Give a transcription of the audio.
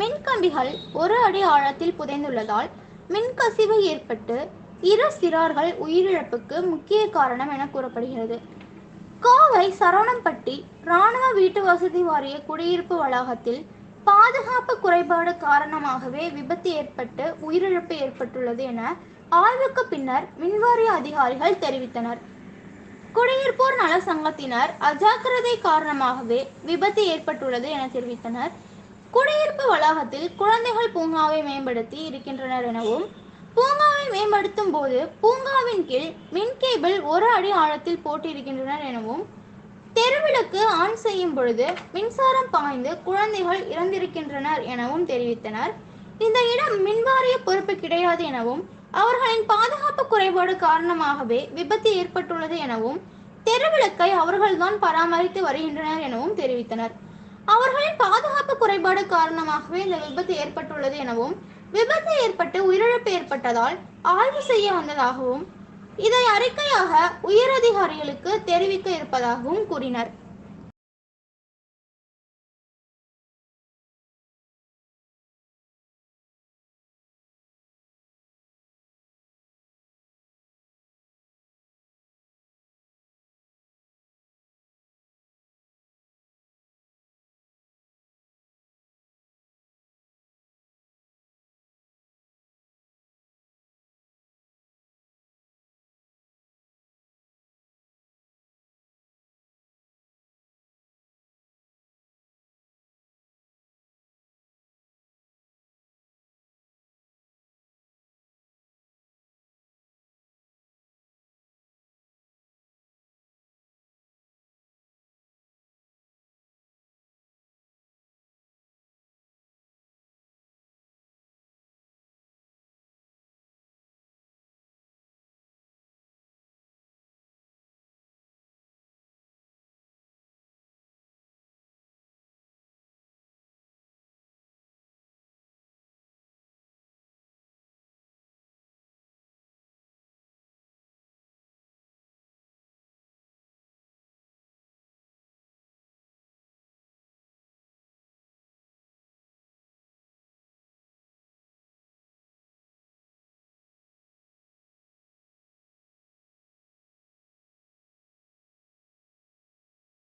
மின்கம்பிகள் ஒரு அடி ஆழத்தில் புதைந்துள்ளதால் மின்கசிவு ஏற்பட்டு இரு சிறார்கள் உயிரிழப்புக்கு முக்கிய காரணம் என கூறப்படுகிறது. கோவை சரவணம்பட்டி இராணுவ வீட்டு வசதி வாரிய குடியிருப்பு வளாகத்தில் பாதுகாப்பு குறைபாடு காரணமாகவே விபத்து ஏற்பட்டு உயிரிழப்பு ஏற்பட்டுள்ளது என ஆய்வுக்கு பின்னர் மின்வாரிய அதிகாரிகள் தெரிவித்தனர். குடியிருப்போர் நல சங்கத்தினர் அஜாக்கிரதை காரணமாகவே விபத்து ஏற்பட்டுள்ளது என தெரிவித்தனர். குடியிருப்பு வளாகத்தில் குழந்தைகள் பூங்காவை மேம்படுத்தி இருக்கின்றனர் எனவும் பூங்காவை மேம்படுத்தும் போது பூங்காவின் கீழ் மின் கேபிள் ஒரு அடி ஆழத்தில் போட்டிருக்கின்றனர் எனவும் தெருவிளக்கு ஆன் செய்யும் பொழுது மின்சாரம் பாய்ந்து குழந்தைகள் இறந்திருக்கின்றனர் எனவும் தெரிவித்தனர். இந்த இடம் மின்வாரிய பொறுப்பு கிடையாது எனவும் அவர்களின் பாதுகாப்பு குறைபாடு காரணமாகவே விபத்து ஏற்பட்டுள்ளது எனவும் தெருவிளக்கை அவர்கள்தான் பராமரித்து வருகின்றனர் எனவும் தெரிவித்தனர். அவர்களின் பாதுகாப்பு குறைபாடு காரணமாகவே இந்த விபத்து ஏற்பட்டுள்ளது எனவும் விபத்து ஏற்பட்டு உயிரிழப்பு ஏற்பட்டதால் ஆய்வு செய்ய வந்ததாகவும் இதை அறிக்கையாக உயரதிகாரிகளுக்கு தெரிவிக்க இருப்பதாகவும் கூறினர்.